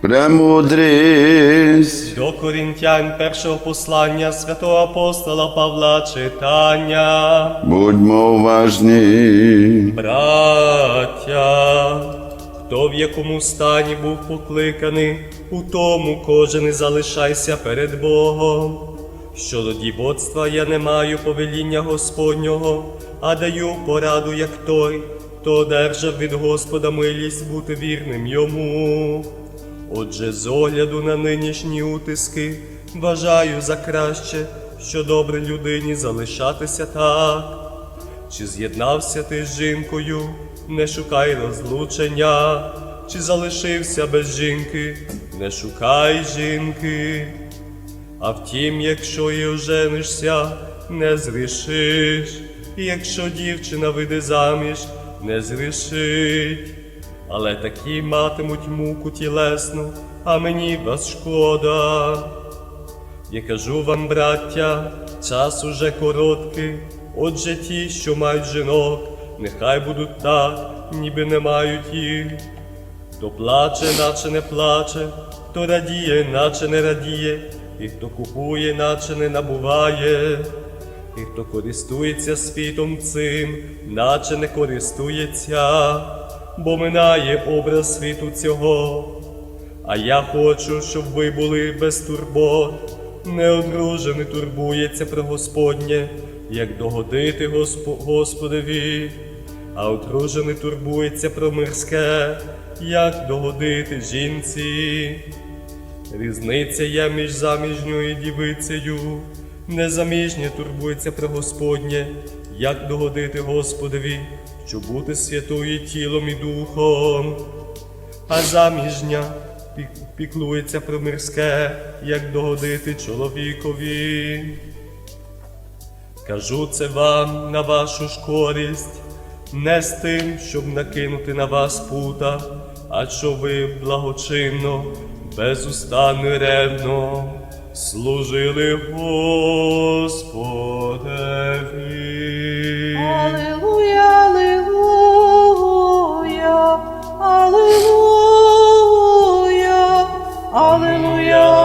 Премудрість. До Корінтян першого послання святого апостола Павла читання. Будьмо уважні. Браття, хто в якому стані був покликаний, у тому кожен і залишайся перед Богом. Щодо дівоцтва я не маю повеління Господнього, а даю пораду, як той, хто одержав від Господа милість бути вірним йому. Отже, з огляду на нинішні утиски, вважаю за краще, що добре людині залишатися так. Чи з'єднався ти з жінкою, не шукай розлучення, чи залишився без жінки, не шукай жінки. А втім, якщо і оженишся, не зрішиш, і якщо дівчина вийде заміж, не зрішить. Але такі матимуть муку тілесну, а мені вас шкода. Я кажу вам, браття, час уже короткий, отже ті, що мають жінок, нехай будуть так, ніби не мають їх. Хто плаче, наче не плаче, хто радіє, наче не радіє, і хто купує, наче не набуває, і хто користується світом цим, наче не користується, бо минає образ світу цього. А я хочу, щоб ви були без турбот, неодружений турбується про Господнє, як догодити Госпо- Господові, а одружений турбується про мирське, як догодити жінці. Різниця є між заміжньою дівицею, незаміжня турбується про Господнє, як догодити Господові, щоб бути святою тілом і духом а заміжня піклується про мирське, як догодити чоловікові. Кажу це вам на вашу ж користь, не з тим, щоб накинути на вас пута, а щоб ви благочинно, безустанно і ревно служили Господеві. Аллилуйя.